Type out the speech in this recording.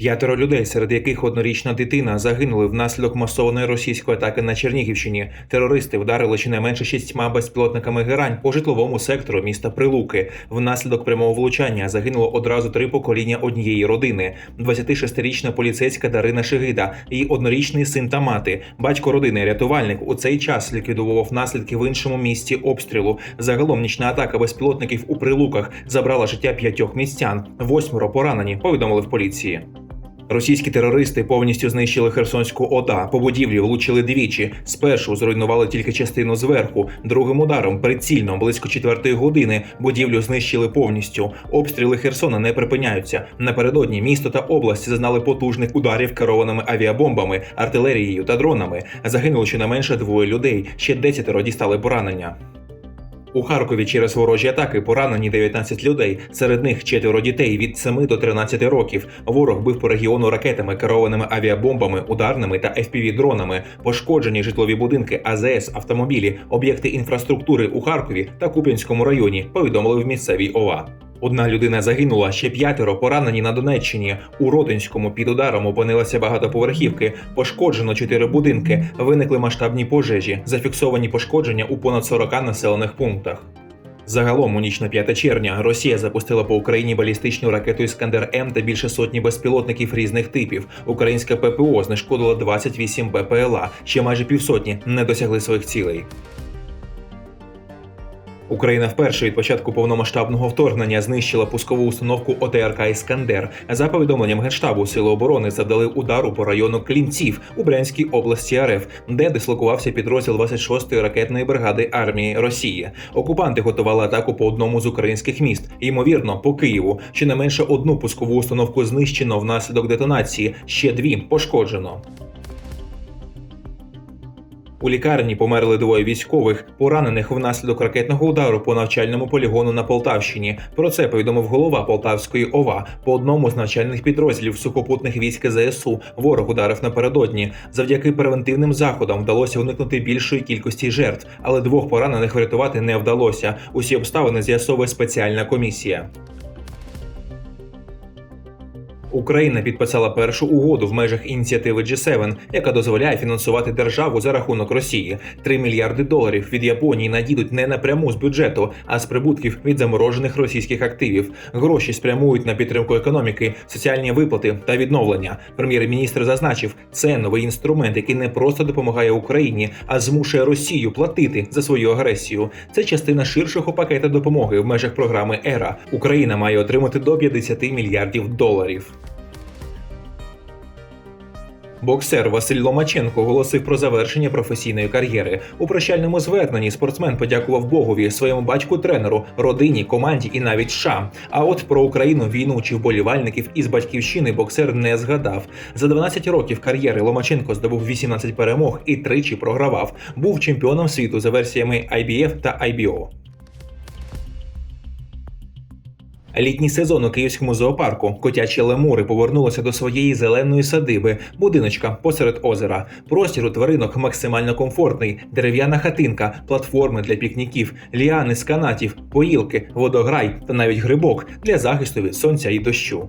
П'ятеро людей, серед яких однорічна дитина, загинули внаслідок масованої російської атаки на Чернігівщині. Терористи вдарили щонайменше шістьма безпілотниками герань по житловому сектору міста Прилуки. Внаслідок прямого влучання загинуло одразу три покоління однієї родини: 26-річна поліцейська Дарина Шигида, її однорічний син та мати. Батько родини, рятувальник, у цей час ліквідував наслідки в іншому місті обстрілу. Загалом нічна атака безпілотників у Прилуках забрала життя п'ятьох містян. Восьмеро поранені. Повідомили в поліції. Російські терористи повністю знищили Херсонську ОДА. По будівлі влучили двічі. Спершу зруйнували тільки частину зверху. Другим ударом прицільно близько четвертої години будівлю знищили повністю. Обстріли Херсона не припиняються. Напередодні місто та область зазнали потужних ударів керованими авіабомбами, артилерією та дронами. Загинуло щонайменше двоє людей. Ще десятеро дістали поранення. У Харкові через ворожі атаки поранені 19 людей. Серед них четверо дітей від 7 до 13 років. Ворог бив по регіону ракетами, керованими авіабомбами, ударними та fpv дронами Пошкоджені житлові будинки, АЗС, автомобілі, об'єкти інфраструктури у Харкові та Куп'янському районі. Повідомили в місцевій ОВА. Одна людина загинула, ще п'ятеро поранені на Донеччині. У Родинському під ударом опинилися багатоповерхівки. Пошкоджено чотири будинки. Виникли масштабні пожежі. Зафіксовані пошкодження у понад 40 населених пунктах. Загалом у ніч на 5 червня Росія запустила по Україні балістичну ракету Іскандер М та більше сотні безпілотників різних типів. Українська ППО знешкодила 28 БПЛА. Ще майже півсотні не досягли своїх цілей. Україна вперше від початку повномасштабного вторгнення знищила пускову установку ОТРК Іскандер. За повідомленням Генштабу Сили оборони завдали удару по району Клінців у Брянській області РФ, де дислокувався підрозділ 26-ї ракетної бригади армії Росії. Окупанти готували атаку по одному з українських міст, ймовірно, по Києву. Щонайменше одну пускову установку знищено внаслідок детонації, ще дві пошкоджено. У лікарні померли двоє військових, поранених внаслідок ракетного удару по навчальному полігону на Полтавщині. Про це повідомив голова Полтавської ОВА. По одному з навчальних підрозділів сухопутних військ ЗСУ ворог ударив напередодні. Завдяки превентивним заходам вдалося уникнути більшої кількості жертв, але двох поранених врятувати не вдалося. Усі обставини з'ясовує спеціальна комісія. Україна підписала першу угоду в межах ініціативи G7, яка дозволяє фінансувати державу за рахунок Росії. 3 мільярди доларів від Японії надійдуть не напряму з бюджету, а з прибутків від заморожених російських активів. Гроші спрямують на підтримку економіки, соціальні виплати та відновлення. Прем'єр-міністр зазначив, це новий інструмент, який не просто допомагає Україні, а змушує Росію платити за свою агресію. Це частина ширшого пакета допомоги в межах програми ЕРА. Україна має отримати до 50 мільярдів доларів. Боксер Василь Ломаченко оголосив про завершення професійної кар'єри. У прощальному зверненні спортсмен подякував Богові, своєму батьку, тренеру, родині, команді і навіть США. А от про Україну, війну чи вболівальників із батьківщини боксер не згадав. За 12 років кар'єри Ломаченко здобув 18 перемог і тричі програвав. Був чемпіоном світу за версіями IBF та IBO. Літній сезон у київському зоопарку котячі лемури повернулися до своєї зеленої садиби, будиночка посеред озера. Простір у тваринок максимально комфортний, дерев'яна хатинка, платформи для пікніків, ліани з канатів, поїлки, водограй та навіть грибок для захисту від сонця і дощу.